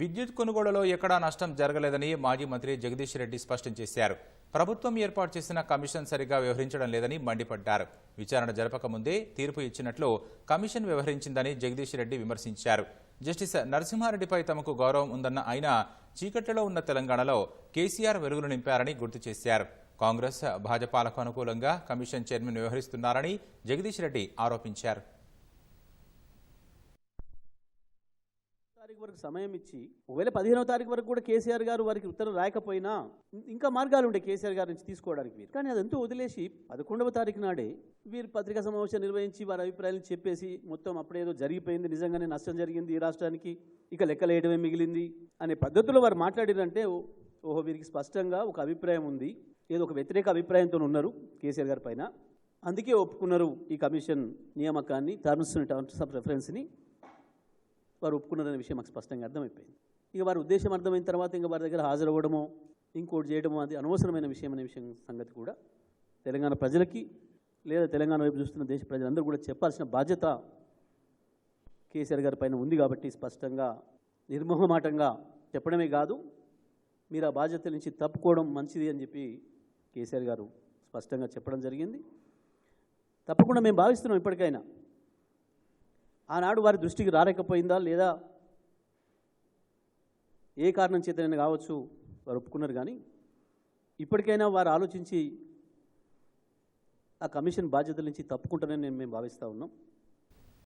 విద్యుత్ కొనుగోలులో ఎక్కడా నష్టం జరగలేదని మాజీ మంత్రి జగదీష్ రెడ్డి స్పష్టం చేశారు. ప్రభుత్వం ఏర్పాటు చేసిన కమిషన్ సరిగా వ్యవహరించడం లేదని మండిపడ్డారు. విచారణ జరపక ముందే తీర్పు ఇచ్చినట్లు కమిషన్ వ్యవహరించిందని జగదీష్ రెడ్డి విమర్శించారు. జస్టిస్ నరసింహారెడ్డిపై తమకు గౌరవం ఉందన్న ఆయన చీకట్లో ఉన్న తెలంగాణలో కేసీఆర్ వెలుగులు నింపారని గుర్తు చేశారు. కాంగ్రెస్ భాజపాలకు అనుకూలంగా కమిషన్ చైర్మన్ వ్యవహరిస్తున్నారని జగదీష్ రెడ్డి ఆరోపించారు. తారీఖు వరకు సమయం ఇచ్చి ఒకవేళ పదిహేనవ తారీఖు వరకు కూడా కేసీఆర్ గారు వారికి ఉత్తరం రాయకపోయినా ఇంకా మార్గాలు ఉండే కేసీఆర్ గారి నుంచి తీసుకోవడానికి వీరు కానీ అదంతా వదిలేసి పదకొండవ తారీఖు నాడే వీరు పత్రికా సమావేశం నిర్వహించి వారి అభిప్రాయాలు చెప్పేసి మొత్తం అప్పుడేదో జరిగిపోయింది నిజంగానే నష్టం జరిగింది ఈ రాష్ట్రానికి ఇక లెక్కలేయడమే మిగిలింది అనే పద్ధతిలో వారు మాట్లాడారంటే ఓ- ఓహో వీరికి స్పష్టంగా ఒక అభిప్రాయం ఉంది. ఏదో ఒక వ్యతిరేక అభిప్రాయంతో ఉన్నారు కేసీఆర్ గారి పైన. అందుకే ఒప్పుకున్నారు ఈ కమిషన్ నియామకాన్ని టర్మ్స్ టర్మ్స్ ఆఫ్ రెఫరెన్స్ని. వారు ఒప్పుకున్నారనే విషయం మాకు స్పష్టంగా అర్థమైపోయింది. ఇక వారి ఉద్దేశం అర్థమైన తర్వాత ఇంకా వారి దగ్గర హాజరవ్వడమో ఇంకోటి చేయడమో అది అనవసరమైన విషయం అనే విషయం సంగతి కూడా తెలంగాణ ప్రజలకి లేదా తెలంగాణ వైపు చూస్తున్న దేశ ప్రజలందరూ కూడా చెప్పాల్సిన బాధ్యత కేసీఆర్ గారి పైన ఉంది కాబట్టి స్పష్టంగా నిర్మోహమాటంగా చెప్పడమే కాదు మీరు ఆ బాధ్యత నుంచి తప్పుకోవడం మంచిది అని చెప్పి కేసీఆర్ గారు స్పష్టంగా చెప్పడం జరిగింది. తప్పకుండా మేము భావిస్తున్నాం ఇప్పటికైనా. ఆనాడు వారి దృష్టికి రాలేకపోయిందా లేదా? ఏ కారణం చేతనైనా కావచ్చు వారు ఒప్పుకున్నారు కానీ ఇప్పటికైనా వారు ఆలోచించి ఆ కమిషన్ బాధ్యతల నుంచి తప్పుకుంటారని నేను మేము భావిస్తూ ఉన్నాం.